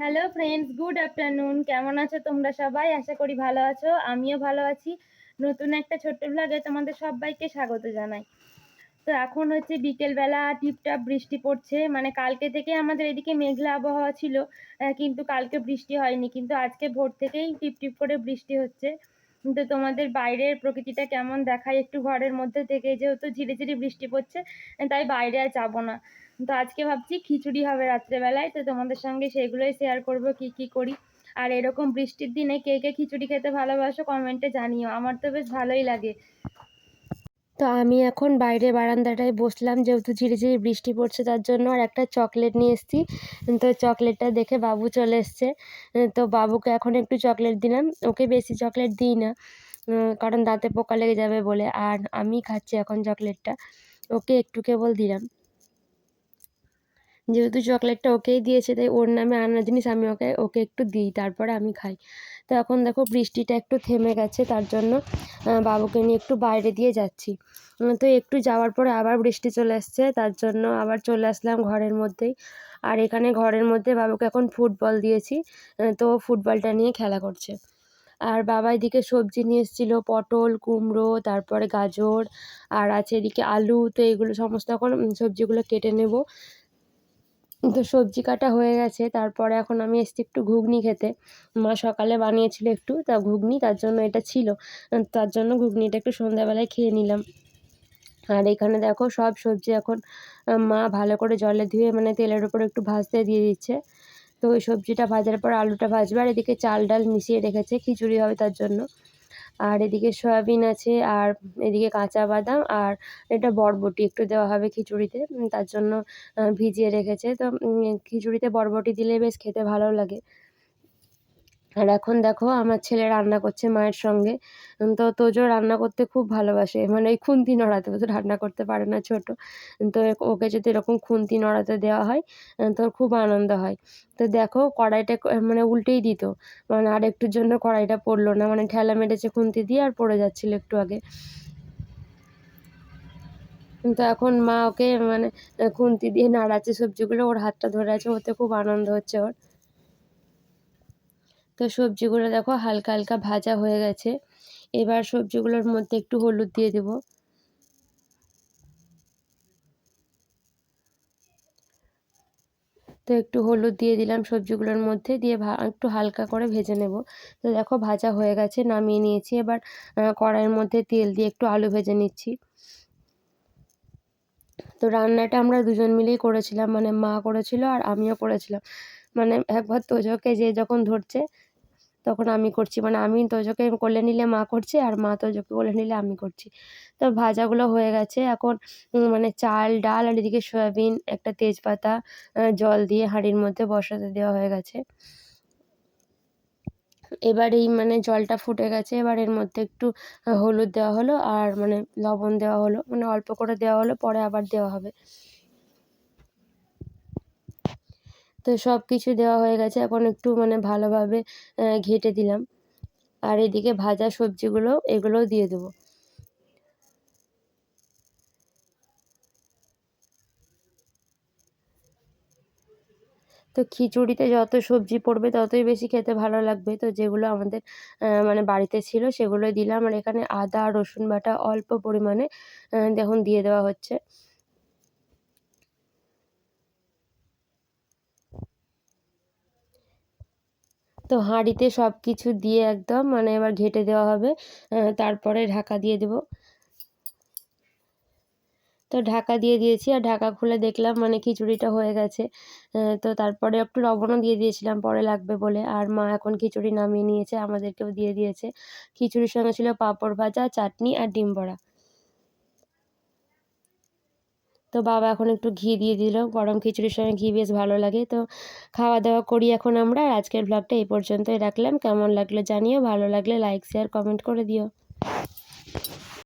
Hello friends good afternoon কেমন আছো তোমরা সবাই? আশা করি ভালো আছো। আমিও ভালো আছি। নতুন একটা ছোট্ট ভ্লগে তোমাদের সবাইকে স্বাগত জানাই। তো এখন হচ্ছে বিকেলবেলা টিপটাপ বৃষ্টি পড়ছে। মানে কালকে থেকে আমাদের এদিকে মেঘলা আবহাওয়া ছিল কিন্তু কালকে বৃষ্টি হয়নি। কিন্তু আজকে ভোর থেকেই টিপ টিপ করে বৃষ্টি হচ্ছে। তো তোমাদের বাইরের প্রকৃতিটা কেমন দেখায় একটু ঘরের মধ্যে থেকে, যেহেতু ঝিরিঝিরি বৃষ্টি পড়ছে, তাই বাইরে আর যাব না। তো আজকে ভাবছি খিচুড়ি হবে রাত্রেবেলায়, তো তোমাদের সঙ্গে সেগুলোই শেয়ার করব, কি কি করি। আর এরকম বৃষ্টির দিনে কে কে খিচুড়ি খেতে ভালোবাসো কমেন্টে জানিও। আমার তো বেশ ভালোই লাগে। তো আমি এখন বাইরে বারান্দাটায় বসলাম, যেহেতু ঝিরিঝিরি বৃষ্টি পড়ছে তার জন্য আর একটা চকলেট নিয়ে এসেছি। তো চকলেটটা দেখে বাবু চলে এসছে। তো বাবুকে এখন একটু চকলেট দিলাম। ওকে বেশি চকলেট দিই না কারণ দাঁতে পোকা লেগে যাবে বলে। আর আমি খাচ্ছি এখন চকলেটটা। ওকে একটু কেবল দিলাম। যেহেতু চকলেটটা ওকেই দিয়েছে, তাই ওর নামে আনা জিনিস আমি ওকে ওকে একটু দিই, তারপরে আমি খাই। তো এখন দেখো বৃষ্টিটা একটু থেমে গেছে, তার জন্য বাবুকে নিয়ে একটু বাইরে দিয়ে যাচ্ছি। তো একটু যাওয়ার পরে আবার বৃষ্টি চলে আসছে, তার জন্য আবার চলে আসলাম ঘরের মধ্যেই। আর এখানে ঘরের মধ্যে বাবুকে এখন ফুটবল দিয়েছি তো ফুটবলটা নিয়ে খেলা করছে। আর বাবা এদিকে সবজি নিয়ে এসেছিল, পটল, কুমড়ো, তারপরে গাজর, আর আছে এদিকে আলু, তো এগুলো সমস্ত এখন সবজিগুলো কেটে নেব। তো সবজি কাটা হয়ে গেছে। তারপরে এখন আমি এসেছি একটু ঘুগনি খেতে। মা সকালে বানিয়েছিল একটু, তা ঘুগনি তার জন্য এটা ছিল। তার জন্য ঘুগনিটা একটু সন্ধ্যাবেলায় খেয়ে নিলাম। আর এখানে দেখো সব সবজি এখন মা ভালো করে জলে ধুয়ে মানে তেলের উপর একটু ভাজতে দিয়ে দিচ্ছে। তো ওই সবজিটা ভাজার পর আলুটা ভাজবে। আর এদিকে চাল ডাল মিশিয়ে রেখেছে, খিচুড়ি হবে তার জন্য। আর এদিকে সয়াবিন আছে, আর এদিকে কাঁচা বাদাম, আর এটা বরবটি একটু দেওয়া হবে খিচুড়িতে তার জন্য ভিজিয়ে রেখেছে। তো খিচুড়িতে বরবটি দিলে বেশ খেতে ভালো লাগে। আর এখন দেখো আমার ছেলে রান্না করছে মায়ের সঙ্গে। তো তোজো রান্না করতে খুব ভালোবাসে। মানে ওই খুন্তি নড়াতে তো রান্না করতে পারে না ছোট। তো ওকে যদি এরকম খুন্তি নড়াতে দেওয়া হয় আহ, তো খুব আনন্দ হয়। তো দেখো কড়াইটা মানে উল্টেই দিত। মানে আর একটুর জন্য কড়াইটা পড়ল না। মানে ঠেলা মেরেছে খুন্তি দিয়ে আর পড়ে যাচ্ছিল একটু আগে। কিন্তু এখন মা ওকে মানে খুন্তি দিয়ে নাড়াচ্ছে সবজিগুলো। ওর হাতটা ধরে আছে ওতে খুব আনন্দ হচ্ছে ওর। তো সবজিগুলো দেখো হালকা হালকা ভাজা হয়ে গেছে। এবার সবজিগুলোর মধ্যে একটু হলুদ দিয়ে দেবো। তো একটু হলুদ দিয়ে দিলাম সবজিগুলোর মধ্যে, দিয়ে একটু হালকা করে ভেজে নেব। তো দেখো ভাজা হয়ে গেছে, নামিয়ে নিয়েছি। এবার কড়াইয়ের মধ্যে তেল দিয়ে একটু আলু ভেজে নিচ্ছি। তো রান্নাটা আমরা দুজন মিলেই করেছিলাম মানে মা করেছিল আর আমিও করেছিলাম। মানে একবার তোজোকে যে যখন ধরছে তখন আমি করছি। মানে আমি তোজোকে কোলে নিলে মা করছে আর মা তোজোকে কোলে নিলে আমি করছি। তো ভাজাগুলো হয়ে গেছে। এখন মানে চাল, ডাল আর এদিকে সয়াবিন, একটা তেজপাতা জল দিয়ে হাঁড়ির মধ্যে বসাতে দেওয়া হয়ে গেছে। এবার এই মানে জলটা ফুটে গেছে। এবার এর মধ্যে একটু হলুদ দেওয়া হলো আর মানে লবণ দেওয়া হলো। মানে অল্প করে দেওয়া হলো, পরে আবার দেওয়া হবে। তো সব কিছু দেওয়া হয়ে গেছে। এখন একটু মানে ভালোভাবে ঘেঁটে দিলাম। আর এদিকে ভাজা সবজিগুলো, এগুলোও দিয়ে দেবো। তো খিচুড়িতে যত সবজি পড়বে, ততই বেশি খেতে ভালো লাগবে। তো যেগুলো আমাদের মানে বাড়িতে ছিল, সেগুলোই দিলাম। আর এখানে আদা, রসুন বাটা অল্প পরিমাণে দেখুন দিয়ে দেওয়া হচ্ছে। তো হাঁড়িতে সব কিছু দিয়ে একদম মানে এবার ঘেঁটে দেওয়া হবে। তারপরে ঢাকা দিয়ে দেবো। তো ঢাকা দিয়ে দিয়েছি আর ঢাকা খুলে দেখলাম মানে খিচুড়িটা হয়ে গেছে। তো তারপরে একটু লবণও দিয়ে দিয়েছিলাম, পরে লাগবে বলে। আর মা এখন খিচুড়ি নামিয়ে নিয়েছে, আমাদেরকেও দিয়ে দিয়েছে। খিচুড়ির সঙ্গে ছিল পাঁপড় ভাজা, চাটনি আর ডিম বড়া। তো বাবা এখন একটু ঘি দিয়ে দিল। গরম খিচুড়ির সঙ্গে ঘি বেশ ভালো লাগে। তো খাওয়া দাওয়া করি এখন আমরা। আর আজকের ব্লগটা এই পর্যন্তই রাখলাম। কেমন লাগল জানিও। ভালো লাগলে লাইক শেয়ার কমেন্ট করে দিও।